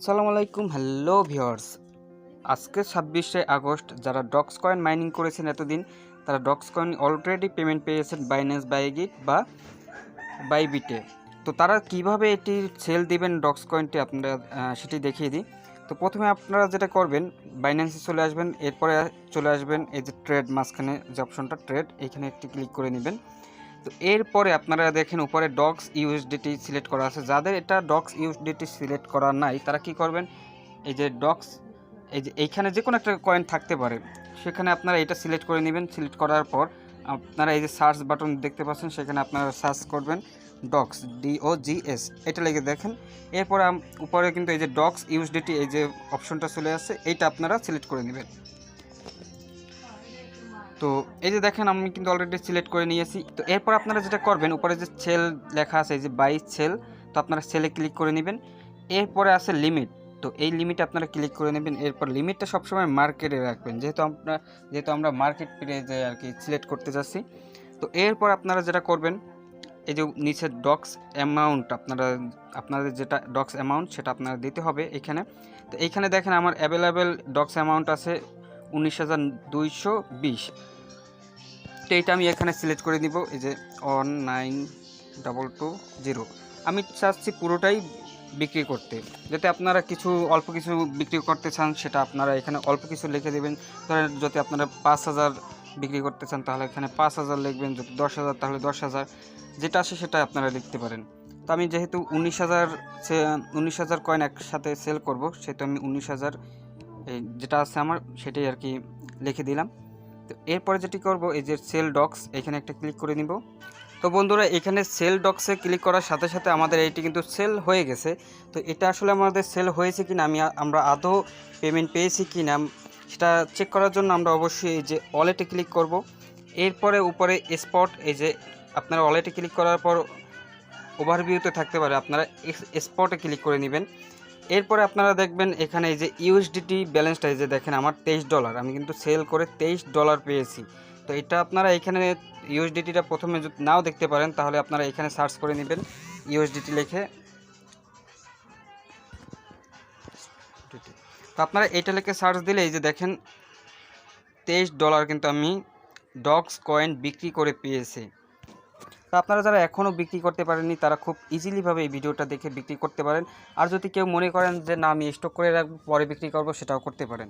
আসসালামু আলাইকুম, hello viewers আজকে ছাব্বিশে আগস্ট, যারা ডক্স কয়েন মাইনিং করেছেন এতদিন, তারা ডক্স কয়েন অলরেডি পেমেন্ট পেয়েছেন বাইন্যান্স বাইগিট বা বাইবিটে তো তারা কীভাবে এটি সেল দিবেন ডক্স কয়েনটি আপনারা সেটি দেখিয়ে দিই। তো প্রথমে আপনারা যেটা করবেন বাইন্যান্সে চলে আসবেন, এরপরে চলে আসবেন এই যে ট্রেড, মাঝখানে যে অপশনটা ট্রেড, এখানে একটি ক্লিক করে নেবেন। তো এরপরে আপনারা দেখেন উপরে ডক্স ইউএসডিটি সিলেক্ট করা আছে। যাদের এটা ডক্স ইউএসডিটি সিলেক্ট করা নাই, তারা কি করবেন? এই যে ডক্স এই যে এইখানে যে কোনো একটা কয়েন থাকতে পারে। সেখানে আপনারা এটা সিলেক্ট করে নেবেন। সিলেক্ট করার পর আপনারা এই যে সার্চ বাটন দেখতে পাচ্ছেন, সেখানে আপনারা সার্চ করবেন ডক্স ডিও জি এস এটা লেগে দেখেন। এরপর উপরে কিন্তু এই যে ডক্স ইউএসডিটি এই যে অপশনটা চলে আসছে এইটা আপনারা সিলেক্ট করে নেবেন। তো এই যে দেখেন, আমি কিন্তু অলরেডি সিলেক্ট করে নিয়েছি। তো এরপর আপনারা যেটা করবেন, উপরে যে সেল লেখা আছে, এই যে বাই সেল তো আপনারা সেলে ক্লিক করে নেবেন। এরপরে আছে লিমিট তো এই লিমিট আপনারা ক্লিক করে নেবেন। এরপর লিমিটটা সবসময় মার্কেটে রাখবেন। যেহেতু আমরা যেহেতু আমরা মার্কেট পেজে আর কি সিলেক্ট করতে যাচ্ছি। তো এরপর আপনারা যেটা করবেন, এই যে নিচে ডক্স অ্যামাউন্ট আপনারা, আপনাদের যেটা ডক্স অ্যামাউন্ট সেটা আপনারা দিতে হবে এখানে। তো এইখানে দেখেন, আমার অ্যাভেলেবেল ডক্স অ্যামাউন্ট আছে। উনিশ হাজার দুইশো বিশ। তো এইটা আমি এখানে সিলেক্ট করে দিব এই যে one nine double two zero আমি চাচ্ছি পুরোটাই বিক্রি করতে, যাতে আপনারা কিছু, অল্প কিছু বিক্রি করতে চান, সেটা আপনারা এখানে অল্প কিছু লিখে দেবেন। ধরেন যদি আপনারা পাঁচ হাজার বিক্রি করতে চান, তাহলে এখানে পাঁচ হাজার লিখবেন, যদি দশ হাজার, তাহলে দশ হাজার। যেটা আসে সেটা আপনারা লিখতে পারেন। তো আমি যেহেতু উনিশ হাজার উনিশ হাজার কয়েন একসাথে সেল করব, সেহেতু আমি উনিশ হাজার এই যেটা আছে আমার, সেটাই আর কি লিখে দিলাম। তো এরপরে যেটি করব, এই যে সেল ডক্স এখানে একটা ক্লিক করে নিব। তো বন্ধুরা, এখানে সেল ডক্সে ক্লিক করার সাথে সাথে আমাদের এইটি কিন্তু সেল হয়ে গেছে। তো এটা আসলে আমাদের সেল হয়েছে কি না আমি আমরা আদৌ পেমেন্ট পেয়েছি কি না সেটা চেক করার জন্য আমরা অবশ্যই এই যে ওয়ালেটে ক্লিক করব। এরপরে উপরে স্পট এই যে আপনারা ওয়ালেটে ক্লিক করার পর ওভারভিউতে থাকতে পারে, আপনারা স্পটে ক্লিক করে নেবেন। এরপরে আপনারা দেখবেন এখানে এই যে ইউএসডিটি ব্যালেন্সটা এই যে দেখেন আমার তেইশ ডলার আমি কিন্তু সেল করে তেইশ ডলার পেয়েছি। তো এটা আপনারা এখানে ইউএসডিটিটা প্রথমে যদি নাও দেখতে পারেন, তাহলে আপনারা এখানে সার্চ করে নেবেন ইউএসডিটি লিখে। তো আপনারা এটা লিখে সার্চ দিলে এই যে দেখেন, তেইশ ডলার কিন্তু আমি ডগস কয়েন বিক্রি করে পেয়েছি। আপনারা যারা এখনও বিক্রি করতে পারেননি, তারা খুব ইজিলিভাবে এই ভিডিওটা দেখে বিক্রি করতে পারেন। আর যদি কেউ মনে করেন যে, না, আমি স্টক করে রাখব, পরে বিক্রি করব, সেটাও করতে পারেন।